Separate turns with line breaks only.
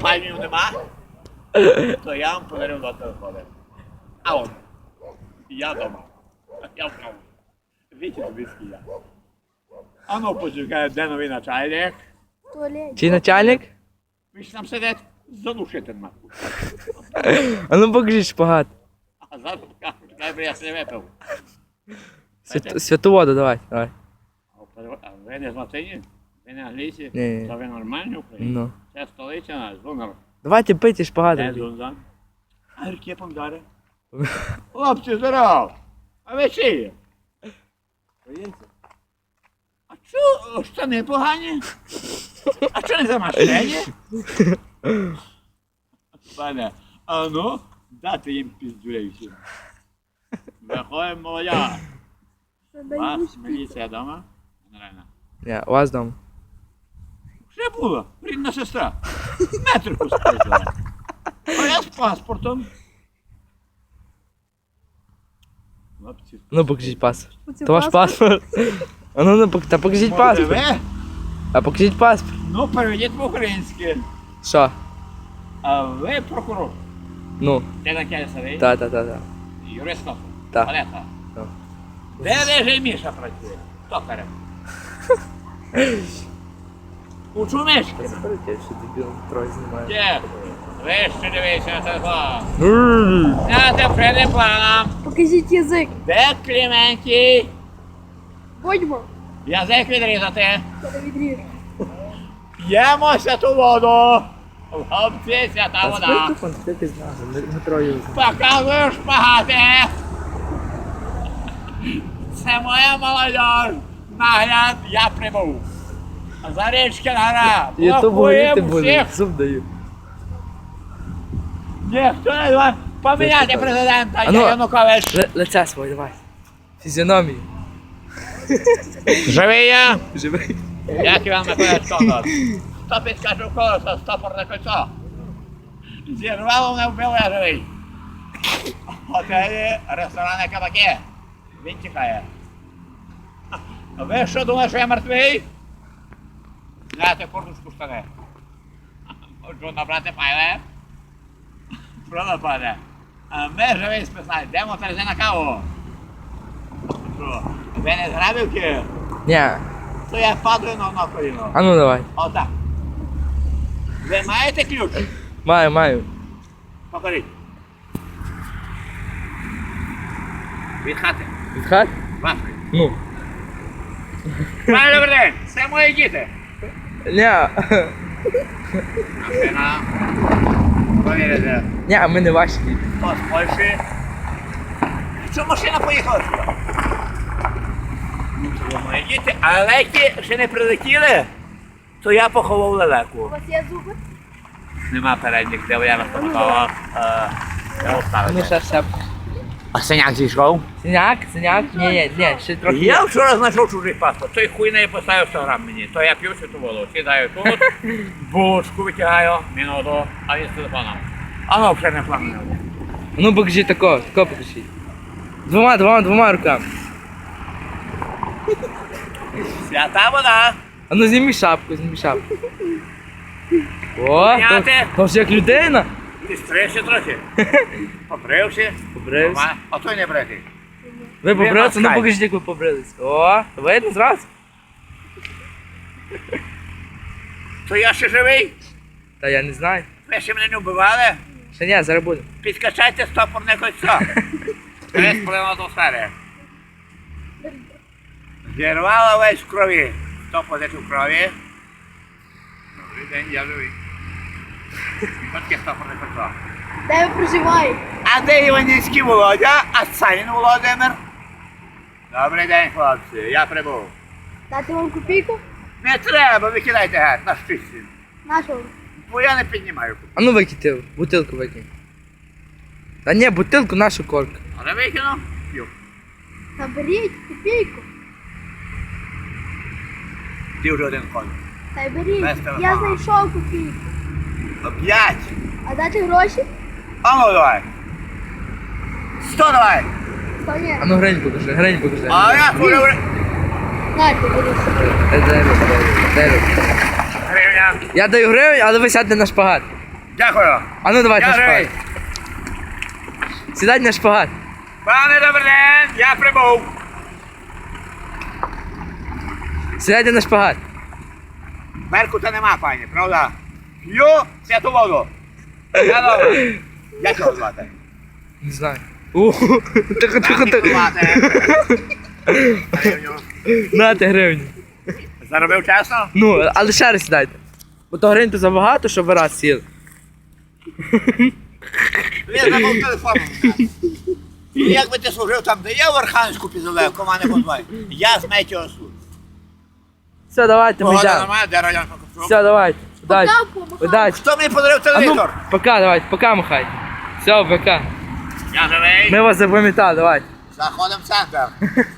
пальмів нема, то я вам подарю два телефони. А от, я дома. Я в каву. Вітя тобі я. А ну почекай, де новий начальник.
Чий начальник?
Ви ж там сидить, задушити нахуй.
А ну покажіть шпагат.
А зараз кажуть, я все випив.
Свят- Святу воду, давай, давай.
А ви не з? Не англійці?
Ні, ні.
То ви нормальні українці?
Ну.
Це столиця наш, Зунар.
Давайте пийте шпагат.
Де Зунзан? А ріки помдари? Хлопці, здоров! А ви чиї? А чо штани погані? А чо не замашені? Пане, а ну, дати їм піздюлей всім. Виходимо молодя. Вас, міліція дома? Генеральна.
Ні, у вас дома.
Ще була, рідна сестра. Метрику спитала. А я з паспортом. Хлопці,
Ну покажіть паспорт.
Оце
То ваш паспорт. А ну, ну пок- та покажіть паспорт.
ви?
А покажіть паспорт.
Ну, переведіть в українське.
Що?
А ви прокурор.
Ну,
Ти таке старий?
та, та, та, та.
Юрист Кофе.
Так.
Олега.
Так.
Де режий Міша працює? Токарем. У чумишки. Де? Вище дивися на. На тепер планом.
Покажіть язик.
Де Кліменті?
Будьмо.
Язик відрізати.
Я не відріжу.
П'ємо святу воду. Хлопці, свята вода. Показуєш багате. Це моя молодь. Нагляд, я прибув. Зарічки гора.
Ютуб говорити
Блокуємо
буде. Зуб даю.
Ніхто не знає. Поміняти президента,
А ну,
я Янукович.
Ли- Лице своє, давай. Фізіономію.
Живий я.
Живий.
Як Іван Миколаївич Кондор. Хто підкаже в колесо, стопорне кольцо. Зірвало мене вбило, я живий. Готелі, ресторани, кабаки. Він тікає. Ви що думаєте, що я мертвий? Зняти курточку штани. Можу набрати файли. Правда, пане? А ми живий списали. Йдемо терези на каву. Що? Ви не з грабівки?
Ні.
То я падаю на одно коліно.
А ну давай.
Отак. Ви маєте ключ?
Маю, маю.
Покажіть. Від хати.
Від хат?
Вашої.
Ну.
Пане добрий день, це мої діти.
Ні.
Машина. Повірите.
Ні, а ми не ваші діти.
Хто з Польщі? Що машина поїхала сюди? Ну, це мої діти, а лелеки ще не прилетіли, то я поховав
У
лелеку.
вас є зуби?
Нема передніх, де я
Ну ще ще.
А синяк зійшов?
Синяк, синяк. Ні, ні, ні, ще трохи.
Я вчора знайшов чужий паспорт. Той хуй не поставив 100 грам мені. То я п'ю святу воду. Сідаю тут, булочку витягаю, минуту, а він з телефоном. А ну, вже не плану.
Ну покажіть такого, такого покажіть. Двома, двома, двома руками.
Свята вода.
А ну знімі шапку, знімі шапку. О, то,
Зняти.
то ж як людина.
Ти стригся трохи. Побрився.
Побрився.
Нормально. А той не бритий.
Ви побрилися, ну покажіть, як ви побрилися. О, видно зразу.
То я ще живий.
Та я не знаю.
Ви ще мене не вбивали.
Ще ні, зараз буде.
Підкачайте стопорне кольцо. Три з половиною атмосфери. Зірвала весь в крові. Хто позичив в крові? Добрий день, я живий.
Де ви проживаєте?
А де Іванівський Володя, а Санін Володимир? Добрий день, хлопці, я прибув.
Дати вам копійку?
Не треба, викидайте геть на щисті.
Нашого.
Бо я не піднімаю.
А ну викиньте, бутилку викинь. Та ні, бутилку нашу корку.
Але викину? П'ю.
Та беріть копійку.
Ти вже один ходиш.
Та й беріть.
Без.
Я знайшов копійку.
П'ять.
А дати гроші?
А ну давай. Сто давай.
То ні.
А ну грень покажи, грень покажи.
А я курю
Дайте, беріть.
Дай, руку,
гривня.
Я даю гривень, але ви сядьте на шпагат.
Дякую.
А ну давайте
Я
на шпагат.
живий.
Сідайте на шпагат.
Пане добрий день, я прибув.
Сідайте на шпагат.
Беркута нема, пані, правда? Я добре. Як його звати?
Не знаю. У, Тихо, тихо, тихо. Нате гривню.
Заробив чесно?
Ну, але ще раз сідайте. Бо то гривень то забагато, щоб ви раз сіли.
Він забув телефон. Як би ти служив там, де я в Архангельську пізове, команди Бонбай. Я з Метео Суд.
Все, давайте, ми
Погода
йдемо.
де
Все, давайте. Удачі. Удачі.
Хто мені подарив
А ну, пока, давайте, пока, махай. Все, пока.
Я живий.
Ми вас запам'ятали, давайте.
Заходимо в центр.